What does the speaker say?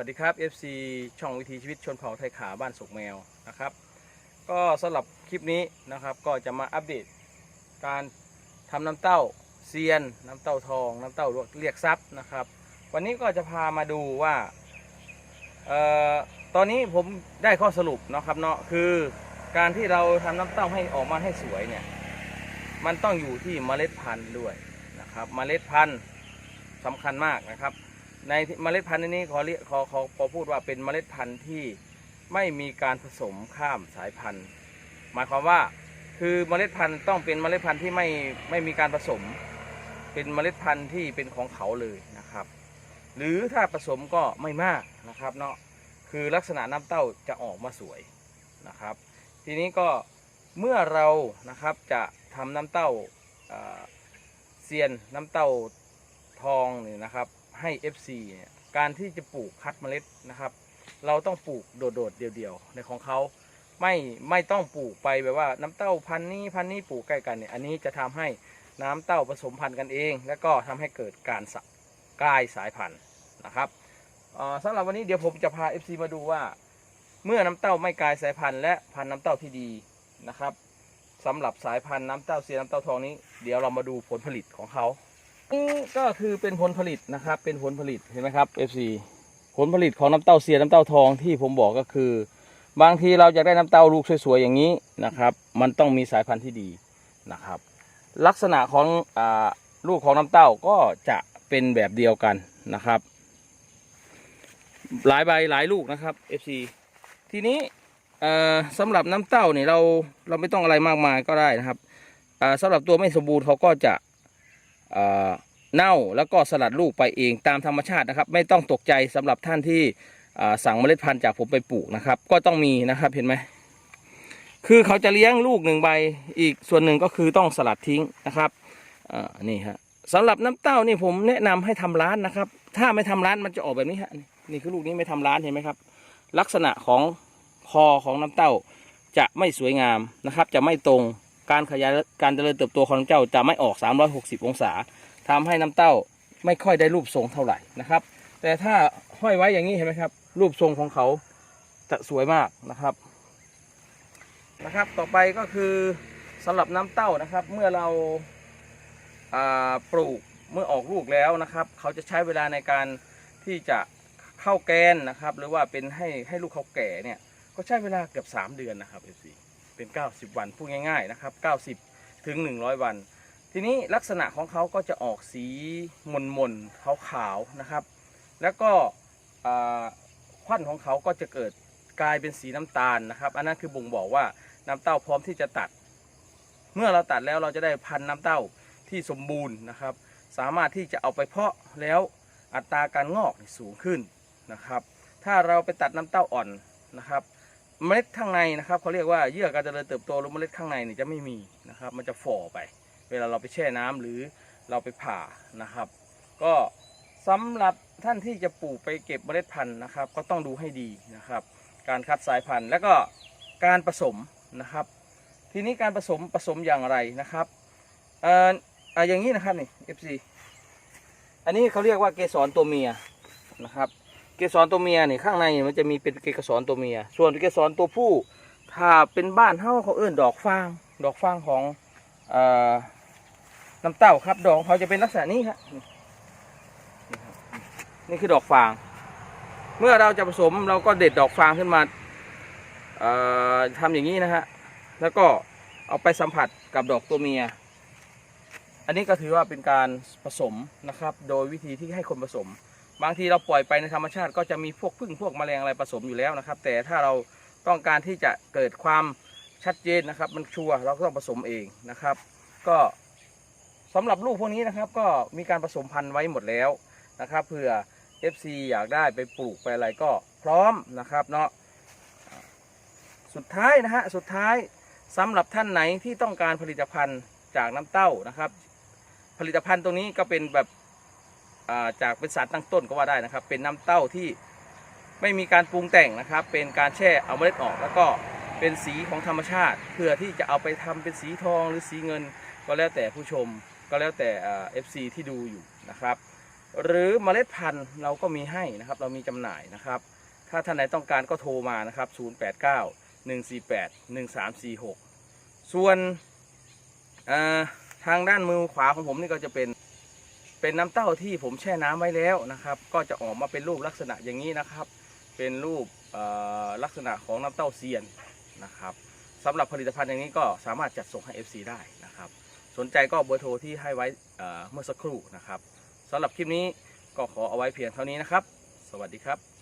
สวัสดีครับ FC ช่องวิถีชีวิตชนเผ่าไทยขาบ้านสุกแมวนะครับ ก็สำหรับคลิปนี้นะครับก็จะมาอัปเดต การทำน้ำเต้าเซียน น้ำเต้าทอง น้ำเต้าเรียกทรัพย์นะครับ วันนี้ก็จะพามาดูว่าเอ่อตอนนี้ผมได้ข้อสรุปนะครับเนาะคือการที่เราทำน้ำเต้าให้ออกมาให้สวยเนี่ยมันต้องอยู่ที่เมล็ดพันธุ์ด้วยนะครับ เมล็ดพันธุ์สำคัญมากนะครับ ในเมล็ดพันธุ์นนี้ขอเรียกขอขอขอพูดว่าเป็นเมล็ดพันธุ์ที่ไม่มีการผสมข้ามสายพันธุ์ หมายความว่าคือเมล็ดพันธุ์ต้องเป็นเมล็ดพันธุ์ที่ไม่ไม่มีการผสม เป็นเมล็ดพันธุ์ที่เป็นของเขาเลยนะครับ หรือถ้าผสมก็ไม่มากนะครับเนาะคือลักษณะน้ำเต้าจะออกมาสวยนะครับ ทีนี้ก็เมื่อเรานะครับจะทำน้ำเต้าเอ่อเซียนน้ำเต้าทองเนี่ยนะครับ ให้ FC เนี่ยการที่จะปลูกคัดเมล็ดนะครับ เราต้องปลูกโดดๆเดียวๆในของเขาไม่ไม่ต้องปลูกไปแบบว่าน้ำเต้าพันธุ์นี้พันธุ์นี้ปลูกใกล้กันเนี่ยอันนี้จะทำให้น้ำเต้าผสมพันธุ์กันเอง แล้วก็ทำให้เกิดการสกายสายพันธุ์นะครับสำหรับวันนี้เดี๋ยวผมจะพา FC มาดูว่า เมื่อน้ำเต้าไม่กลายสายพันธุ์และพันธุ์น้ำเต้าที่ดีนะครับสำหรับสายพันธุ์น้ำเต้าเสียน้ำเต้าทองนี้ เดี๋ยวเรามาดูผลผลิตของเขา นี่ก็คือเป็นผลผลิตนะครับ เป็นผลผลิตเห็นไหมครับ FC ผลผลิตของน้ำเต้าเสียน้ำเต้าทองที่ผมบอกก็คือ บางทีเราอยากได้น้ำเต้าลูกสวยๆอย่างนี้นะครับ มันต้องมีสายพันธุ์ที่ดีนะครับ ลักษณะของอลูกของน้ำเต้าก็จะเป็นแบบเดียวกันนะครับ หลายใบหลายลูกนะครับ FC ทีนี้สำหรับน้ำเต้าเนี่ยเราเราไม่ต้องอะไรมากมายก็ได้นะครับอ่าสำหรับตัวไม่สมบูรณ์เขาก็จะ เน่าแล้วก็สลัดลูกไปเองตามธรรมชาตินะครับ ไม่ต้องตกใจสำหรับท่านที่สั่งเมล็ดพันธุ์จากผมไปปลูกนะครับ ก็ต้องมีนะครับเห็นไหมคือเขาจะเลี้ยงลูกหนึ่งใบอีกส่วนหนึ่งก็คือต้องสลัดทิ้งนะครับนี่ฮะสำหรับน้ำเต้านี่ผมแนะนำให้ทำร้านนะครับ ถ้าไม่ทำร้านมันจะออกแบบนี้ฮะนี่คือลูกนี้ไม่ทำร้านเห็นไหมครับ ลักษณะของคอของน้ำเต้าจะไม่สวยงามนะครับ จะไม่ตรงการขยายการเจริญเติบโตของน้ำเต้าจะไม่ออก 360 องศา ทำให้น้ำเต้าไม่ค่อยได้รูปทรงเท่าไหร่นะครับ แต่ถ้าห้อยไว้อย่างนี้เห็นไหมครับ รูปทรงของเขาจะสวยมากนะครับนะครับ ต่อไปก็คือสำหรับน้ำเต้านะครับ เมื่อเราปลูกเมื่อออกลูกแล้วนะครับ เขาจะใช้เวลาในการที่จะเข้าแกนนะครับ หรือว่าเป็นให้ให้ลูกเขาแก่เนี่ยก็ใช้เวลาเกือบ 3 เดือนนะครับ FC เป็น 90 วันพูดง่ายๆนะครับ 90 ถึง 100 วัน ทีนี้ลักษณะของเขาก็จะออกสีมนมนขาวขาวๆนะครับ แล้วก็ควันของเขาก็จะเกิดกลายเป็นสีน้ำตาลนะครับ อันนั้นคือบ่งบอกว่าน้ำเต้าพร้อมที่จะตัด เมื่อเราตัดแล้วเราจะได้พันธุ์น้ำเต้าที่สมบูรณ์นะครับ สามารถที่จะเอาไปเพาะแล้วอัตราการงอกสูงขึ้นนะครับ ถ้าเราไปตัดน้ำเต้าอ่อนนะครับ เมล็ดข้างในนะครับเขาเรียกว่าเยื่อการเจริญเติบโตหรือเมล็ดข้างในเนี่ยจะไม่มีนะครับ มันจะฝ่อไป เวลาเราไปแช่น้ำหรือเราไปผ่านะครับ ก็สำหรับท่านที่จะปลูกไปเก็บเมล็ดพันธุ์นะครับ ก็ต้องดูให้ดีนะครับ การคัดสายพันธุ์แล้วก็การผสมนะครับ ทีนี้การผสมผสมอย่างไรนะครับเอ่ออะอย่างนี้นะครับนี่ FC อันนี้เขาเรียกว่าเกสรตัวเมียนะครับเกสรตัวเมียนี่ข้างในมันจะมีเป็นเกสรตัวเมีย ส่วนเกสรตัวผู้ถ้าเป็นบ้านเฮ้าเขาเอื้อนดอกฟาง ดอกฟางของอ่อ น้ำเต้าครับ ดอกของเขาจะเป็นลักษณะนี้ครับนี่คือดอกฟาง เมื่อเราจะผสมเราก็เด็ดดอกฟางขึ้นมาเอ่อทำอย่างนี้นะฮะ แล้วก็เอาไปสัมผัสกับดอกตัวเมีย อันนี้ก็ถือว่าเป็นการผสมนะครับ โดยวิธีที่ให้คนผสม บางทีเราปล่อยไปในธรรมชาติก็จะมีพวกพึ่งพวกแมลงอะไรผสมอยู่แล้วนะครับ แต่ถ้าเราต้องการที่จะเกิดความชัดเจนนะครับ มันชัวร์เราก็ต้องผสมเองนะครับ ก็ สำหรับลูกพวกนี้นะครับก็มีการผสมพันธุ์ไว้หมดแล้วนะครับเผื่อ FC อยากได้ไปปลูกไปอะไรก็พร้อมนะครับเนาะสุดท้ายนะฮะสุดท้ายสำหรับท่านไหนที่ต้องการผลิตภัณฑ์จากน้ำเต้านะครับ ผลิตภัณฑ์ตรงนี้ก็เป็นแบบาจากเป็นสารตั้งต้นก็ว่าได้นะครับ เป็นน้ำเต้าที่ไม่มีการปรุงแต่งนะครับ เป็นการแช่เอาเมล็ดออก แล้วก็เป็นสีของธรรมชาติ เพื่อที่จะเอาไปทำเป็นสีทองหรือสีเงินก็แล้วแต่ผู้ชม ก็แล้วแต่เอฟซีที่ดูอยู่นะครับ หรือเมล็ดพันธุ์เราก็มีให้นะครับ เรามีจำหน่ายนะครับ ถ้าท่านไหนต้องการก็โทรมานะครับ 089 148 1346 ส่วนทางด้านมือขวาของผมนี่ก็จะเป็นเป็นน้ำเต้าที่ผมแช่น้ำไว้แล้วนะครับ ก็จะออกมาเป็นรูปลักษณะอย่างนี้นะครับ เป็นรูปลักษณะของน้ำเต้าเซียนนะครับสำหรับผลิตภัณฑ์อย่างนี้ก็สามารถจัดส่งให้ FC ได้นะครับ สนใจก็เบอร์โทรที่ให้ไว้เอ่อเมื่อสักครู่นะครับสำหรับคลิปนี้ก็ขอเอาไว้เพียงเท่านี้นะครับ สวัสดีครับ